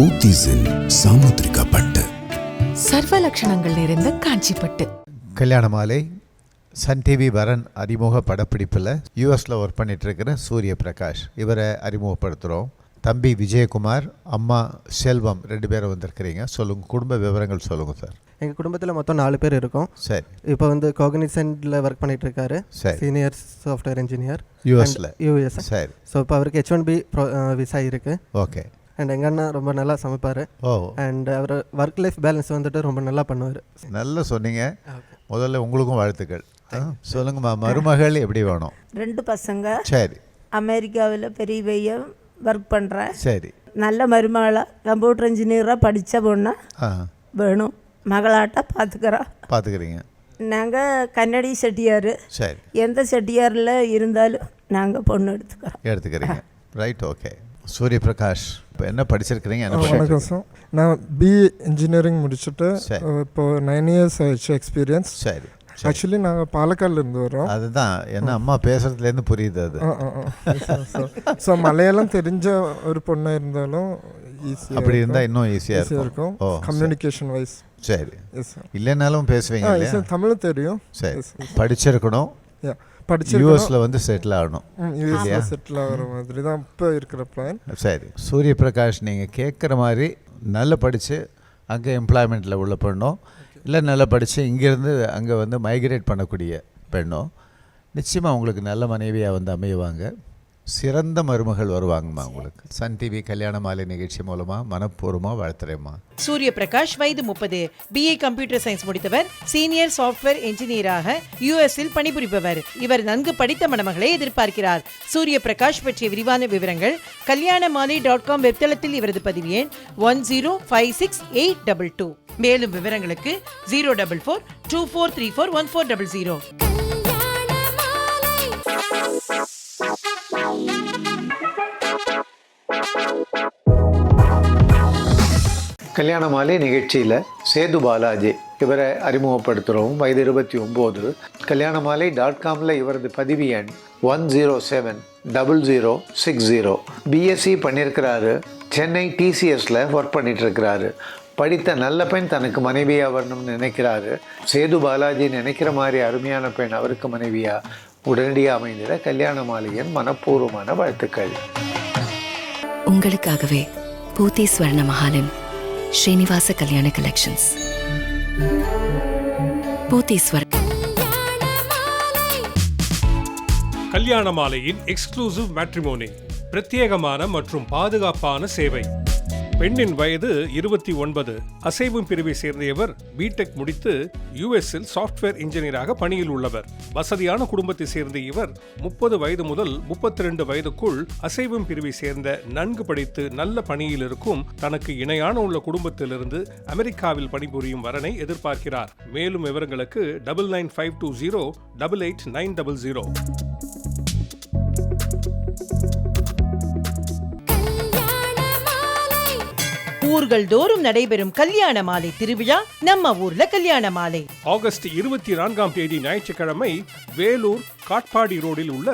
போத்தீஸில் சாமுத்திரிகா பட்டு சர்வ லட்சணங்கள் நிறைந்த காஞ்சிப்பட்டு. கல்யாண மாலை சன் டிவி வரன் அறிமுக படப்பிடிப்பில் யூஎஸில் ஒர்க் பண்ணிட்டு இருக்கிற சூரிய பிரகாஷ். இவரை அறிமுகப்படுத்துகிறோம் தம்பி விஜயகுமார் அம்மா செல்வம் ரெண்டு பேரும் வந்திருக்கிறீங்க. சொல்லுங்கள் குடும்ப விவரங்கள் சொல்லுங்கள் சார். எங்கள் குடும்பத்தில் மொத்தம் நாலு பேர் இருக்கோம். சரி. இப்போ வந்து கோகனிசன்டில் ஒர்க் பண்ணிட்டு இருக்காரு சரி. சீனியர் சாஃப்ட்வேர் இன்ஜினியர் யூஎஸில் யூஎஸ் சரி. ஸோ இப்போ அவருக்கு ஹெச் ஒன் பி விசா இருக்கு. ஓகே அண்ட் எங்கள் அண்ணா ரொம்ப நல்லா சமைப்பார். ஓ. அண்ட் அவர் ஒர்க் லைஃப் பேலன்ஸ் வந்துட்டு ரொம்ப நல்லா பண்ணுவார். நல்லா சொன்னீங்க. முதல்ல உங்களுக்கும் வாழ்த்துக்கள். ஆ, சொல்லுங்கம்மா மருமகள் எப்படி வேணும்? ரெண்டு பசங்க. சரி. அமெரிக்காவில் பெரிய பையன் ஒர்க் பண்ணுறேன் சரி. நல்ல மருமகளா கம்ப்யூட்டர் இன்ஜினியராக படித்த பொண்ணா ஆ. வேணும். மகளாட்ட பார்த்துக்கிறோம் பார்த்துக்கிறீங்க நாங்கள் கன்னடி செட்டியார். சரி. எந்த செட்டியாரில் இருந்தாலும் நாங்கள் பொண்ணு எடுத்துக்கிறோம். எடுத்துக்கிறீங்க. ரைட் ஓகே சூரிய பிரகாஷ் இப்போ என்ன படிச்சிருக்கிறீங்க? வணக்கம்? சார். நான் பிஇ இன்ஜினியரிங் முடிச்சுட்டு இப்போ நைன் இயர்ஸ் ஆயிடுச்சு எக்ஸ்பீரியன்ஸ் சரி ஆக்சுவலி நாங்கள் பாலக்காடுல இருந்து வரோம் அதுதான். என்ன அம்மா பேசுறதுலேருந்து புரியுது அது. ஸோ மலையாளம் தெரிஞ்ச ஒரு பொண்ணாக இருந்தாலும் ஈஸியாக அப்படி இருந்தால் இன்னும் ஈஸியாக ஈஸியாக இருக்கும். கம்யூனிகேஷன் வைஸ் சரி. இல்லைனாலும் பேசுவீங்க தமிழும் தெரியும். சரி. படிச்சிருக்கணும். படிச்சு யூஎஸில் வந்து செட்டில் ஆகணும். யூஎஸ்ல செட்டில் ஆகிற மாதிரி தான் இப்போ இருக்கிற பிளான் சரி. சூரிய பிரகாஷ் நீங்கள் கேட்குற மாதிரி நல்லா படித்து அங்கே எம்ப்ளாய்மெண்ட்டில் உள்ள பெண்ணோ இல்லை நல்லா படித்து இங்கேருந்து அங்கே வந்து மைக்ரேட் பண்ணக்கூடிய பெண்ணோ நிச்சயமாக உங்களுக்கு நல்ல மனைவியாக வந்து அமையுவாங்க சிறந்த மருமகள் வருவாங்கம்மா உங்களுக்கு. சன் டிவி கல்யாண மாலை நிகழ்ச்சி மூலமாக மனப்பூர்வமாக வாழ்த்துறேம்மா. சூரிய பிரகாஷ் வயது முப்பது. பிஏ கம்ப்யூட்டர் சயின்ஸ் முடித்தவர். சீனியர் சாஃப்ட்வேர் என்ஜினியராக யூஎஸ்இல் பணிபுரிபவர். இவர் நன்கு படித்த மணமகளை எதிர்பார்க்கிறார். சூரிய பிரகாஷ் பற்றிய விரிவான விவரங்கள் கல்யாண மாலை டாட் காம் வெப்தளத்தில் இவரது பதிவு எண் one zero five six eight double two. மேலும் விவரங்களுக்கு zero double four two four three four one four double zero. Kalyana Malai நிகழ்ச்சியில் சேது பாலாஜி இவரை அறிமுகப்படுத்துகிறோம் வயது இருபத்தி ஒம்பது. கல்யாண மாலை டாட் காமில் இவரது பதிவு எண் one zero seven double zero six zero BSc பண்ணியிருக்கிறாரு சென்னை டிசிஎஸில் ஒர்க் பண்ணிட்டு இருக்கிறாரு படித்த நல்ல பெண் தனக்கு மனைவியாக வரணும்னு நினைக்கிறாரு. சேது பாலாஜி நினைக்கிற மாதிரி அருமையான பெண் அவருக்கு மனைவியாக உடனடியாக அமைந்திட கல்யாண மாலையின் மனப்பூர்வமான வாழ்த்துக்கள். உங்களுக்காகவே பூத்தீஸ்வரண ஸ்ரீனிவாச கல்யாண கலெக்ஷன்ஸ் பூத்தீஸ்வர் கல்யாண மாலையின் எக்ஸ்க்ளூசிவ் மேட்ரிமோனி பிரத்யேகமான மற்றும் பாதுகாப்பான சேவை பெண்ணின் வயது இருபத்தி ஒன்பது. அசைவும் பிரிவை சேர்ந்த இவர் பிடெக் முடித்து யுஎஸ்இல் சாஃப்ட்வேர் இன்ஜினியராக பணியில் உள்ளவர். வசதியான குடும்பத்தை சேர்ந்த இவர் முப்பது வயது முதல் முப்பத்தி ரெண்டு வயதுக்குள் அசைவும் பிரிவை சேர்ந்த நன்கு படித்து நல்ல பணியில் இருக்கும் தனக்கு இணையான உள்ள குடும்பத்திலிருந்து அமெரிக்காவில் பணிபுரியும் வரனை எதிர்பார்க்கிறார். மேலும் விவரங்களுக்கு double nine five two zero double eight nine double zero ஊர்கள் தோறும் நடைபெறும் கல்யாண மாலை திருவிழா நம்ம ஊர்ல கல்யாண மாலை. ஆகஸ்ட் இருபத்தி நான்காம் தேதி ஞாயிற்றுக்கிழமை வேலூர் காட்பாடி ரோடில் உள்ள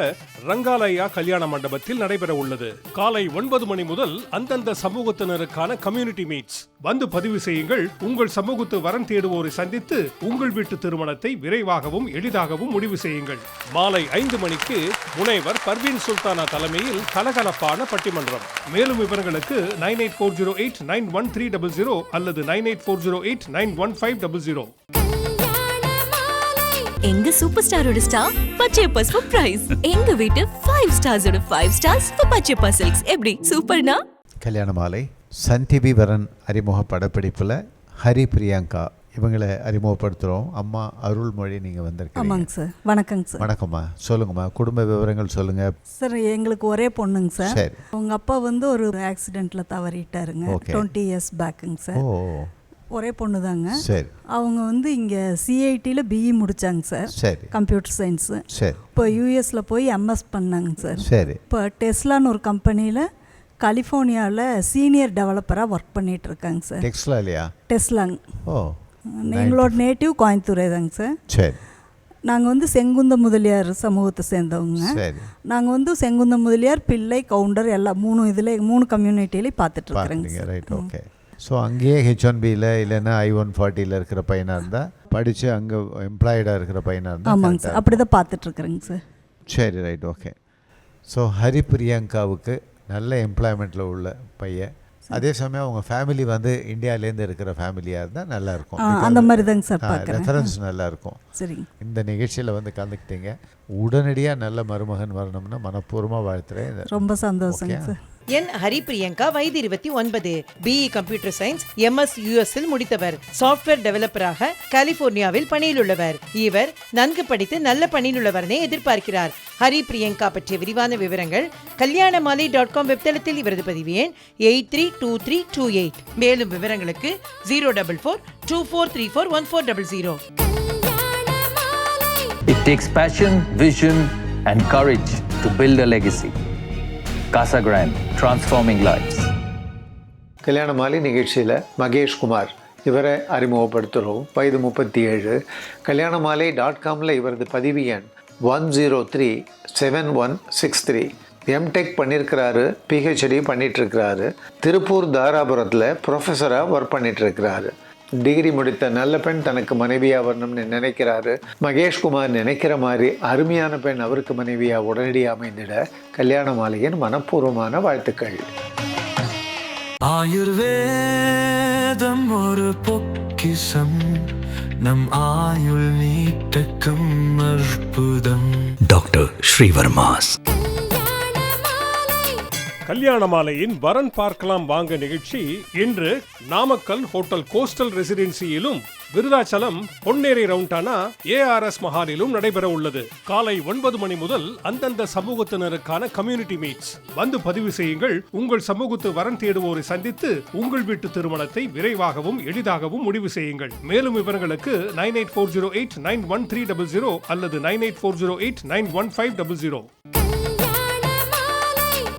ரங்காலயா கல்யாண மண்டபத்தில் நடைபெற உள்ளது காலை ஒன்பது மணி முதல் அந்தந்த சமூகத்தினருக்கான கம்யூனிட்டி மீட்ஸ் வந்து பதிவு செய்யுங்கள். உங்கள் சமூகத்து வரன் தேடுவோரை சந்தித்து உங்கள் வீட்டு திருமணத்தை விரைவாகவும் எளிதாகவும் முடிவு செய்யுங்கள். மாலை ஐந்து மணிக்கு முனைவர் பர்வீன் சுல்தானா தலைமையில் கலகலப்பான பட்டிமன்றம். மேலும் விவரங்களுக்கு nine eight four zero eight nine one three double zero அல்லது nine eight four zero eight nine one five double zero. எங்க சூப்பர் ஸ்டாரோட ஸ்டார்? பச்சையப்பா சர்ப்ரைஸ் எங்க வீட்டு ஃபைவ் ஸ்டார்ஸோட ஃபைவ் ஸ்டார்ஸ் பச்சையப்பா சில்க்ஸ் எப்படி? சூப்பர்னா? கல்யாண மாலை டிவி வரன் அறிமுக படப்பிடிப்பில் ஹரி பிரியங்கா. இவங்களை அறிமுகப்படுத்துகிறோம் அம்மா அருள்மொழி நீங்கள் வந்திருக்கீங்க. ஆமாங்க சார். வணக்கங்க சார். வணக்கம்மா. சொல்லுங்கம்மா. குடும்ப விவரங்கள் சொல்லுங்கள் சார் எங்களுக்கு ஒரே பொண்ணுங்க சார். சரி. உங்க அப்பா வந்து ஒரு ஆக்சிடெண்ட்ல தவறிட்டாருங்க. Okay. டுவெண்ட்டி இயர்ஸ் பேக்குங்க ஓ. சார் ஒரே பொண்ணு தாங்க சரி. அவங்க வந்து இங்கே சிஐடியில் பிஇ முடிச்சாங்க சார். சரி. கம்ப்யூட்டர் சயின்ஸு சரி. இப்போ யூஎஸில் போய் எம்எஸ் பண்ணாங்க சார். சரி. இப்போ டெஸ்லான்னு ஒரு கம்பெனியில் கலிஃபோர்னியாவில் சீனியர் டெவலப்பராக ஒர்க் பண்ணிட்டு இருக்காங்க சார். டெக்ஸ்ட்லா இல்லையா? டெஸ்லாங்க ஓ எங்களோட நேட்டிவ் கோயம்புத்தூரே தாங்க சார். சரி. நாங்கள் வந்து செங்குந்த முதலியார் சமூகத்தை சேர்ந்தவங்க. சரி. நாங்கள் வந்து செங்குந்த முதலியார் பிள்ளை கவுண்டர் எல்லாம் மூணு இதில் மூணு கம்யூனிட்டிலையும் பார்த்துட்டு இருக்கிறோங்க. ரைட் ஓகே ஸோ அங்கேயே ஹெச் ஒன் பியில் இல்லைன்னா ஐ ஒன் ஃபார்ட்டியில் இருக்கிற பையனாக இருந்தால் படித்து அங்கே எம்ப்ளாய்டாக இருக்கிற பையனாக இருந்தால் ஆமாங்க சார். அப்படி தான் பார்த்துட்டு இருக்கிறேங்க சார். சரி ரைட் ஓகே ஸோ ஹரி பிரியங்காவுக்கு நல்ல எம்ப்ளாய்மெண்ட்டில் உள்ள பையன். அதே சமயம் அவங்க ஃபேமிலி வந்து இந்தியாவிலேருந்து இருக்கிற ஃபேமிலியாக இருந்தால் நல்லா இருக்கும் ஆ, அந்த மாதிரி தாங்க சார் ரெஃபரன்ஸ் நல்லா இருக்கும் சரிங்க இந்த நிகழ்ச்சியில் வந்து கலந்துக்கிட்டீங்க. உடனடியாக நல்ல மருமகன் வரணும்னு மனப்பூர்வமாக வாழ்த்துறேன். ரொம்ப Okay. சார். என் ஹரி பிரியங்கா வயது இருபத்தி ஒன்பது. பிஇ கம்ப்யூட்டர் சயின்ஸ் எம்எஸ் யூஎஸ்இல் முடித்தவர். சாஃப்ட்வேர் டெவலப்பராக கலிபோர்னியாவில் பணியில் உள்ளவர் இவர் நன்கு படித்து நல்ல பணியில் உள்ளவரனை எதிர்பார்க்கிறார். ஹரி பிரியங்கா பற்றிய விரிவான விவரங்கள் கல்யாணமாலை டாட் காம் வெப்தளத்தில் இவரது பதிவு எண் eight three two three two eight. மேலும் விவரங்களுக்கு zero double four two four three four one four double zero. It takes passion, vision, and courage to build a legacy. Casagrand transforming lives. Kalyana Malai நிகழ்ச்சியில் மகேஷ் குமார். இவரை அறிமுகப்படுத்துகிறோம் வயது முப்பத்தி ஏழு கல்யாண மாலை டாட் காமில் இவரது பதிவு எண் one zero three seven one six three MTech பண்ணியிருக்கிறாரு பிஹெச்டி பண்ணிகிட்ருக்கிறாரு திருப்பூர் தாராபுரத்தில் ப்ரொஃபஸராக ஒர்க் பண்ணிகிட்ருக்கிறாரு டிகிரி முடித்த நல்ல பெண் தனக்கு மனைவியாக வரணும்னு நினைக்கிறாரு. மகேஷ்குமார் நினைக்கிற மாதிரி அருமையான பெண் அவருக்கு மனைவியாக உடனடியாக அமைந்திட கல்யாண மாலையின் மனப்பூர்வமான வாழ்த்துக்கள். ஆயுர்வேதம் ஒரு பொக்கிசம் நம் ஆயுள் நீட்டக்கும் அற்புதம். டாக்டர் ஸ்ரீவர்மாஸ். கல்யாண மாலையின் வரன் பார்க்கலாம் வாங்க நிகழ்ச்சி. இன்று நாமக்கல் ஹோட்டல் கோஸ்டல் ரெசிடென்சியிலும் விருதாச்சலம் பொன்னேரி ரவுண்டானா ஏஆர்எஸ் மஹாலிலும் நடைபெற உள்ளது. காலை ஒன்பது மணி முதல் அந்தந்த சமூகத்தினருக்கான கம்யூனிட்டி மீட்ஸ். வந்து பதிவு செய்யுங்கள். உங்கள் சமூகத்து வரன் தேடுவோரை சந்தித்து உங்கள் வீட்டு திருமணத்தை விரைவாகவும் எளிதாகவும் முடிவு செய்யுங்கள். மேலும் விவரங்களுக்கு nine eight four zero eight nine one three double zero அல்லது nine eight four zero eight nine one five double zero.